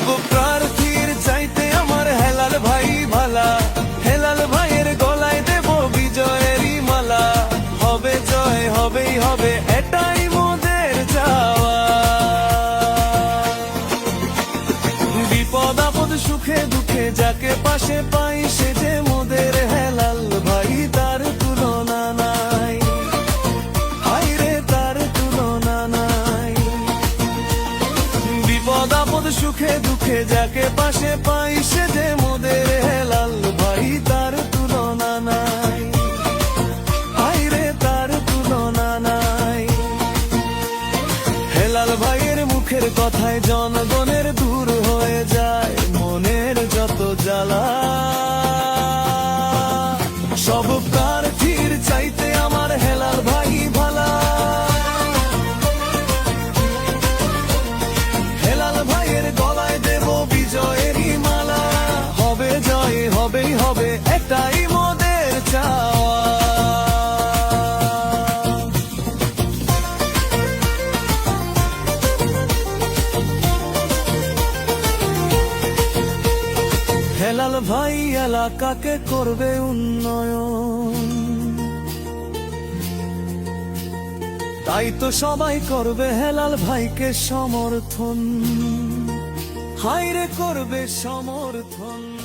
সব প্রার্থীর চাইতে আমার হেলাল ভাই ভালা হেলাল ভাইয়ের গলায় দেব বিজয়েরই মালা। হবে জয়, হবেই হবে, এটাই মোদের চাওয়া। বিপদ আপদ সুখে দুঃখে যাকে পাশে পাই সে বিপদ আপদ সুখে দুঃখে যাকে পাশে পাই, সে যে মোদের হেলাল ভাই, তার তুলনা নাই। হাইরে তার তুলনা নাই। হেলাল ভাইয়ের মুখের কথায় জনগণের দূর হয়ে যায় মনের যত জ্বালা। সব ভাই এলাকাকে করবে উন্নয়ন। তাই তো সবাই করবে হেলাল ভাইকে সমর্থন। হাইরে করবে সমর্থন।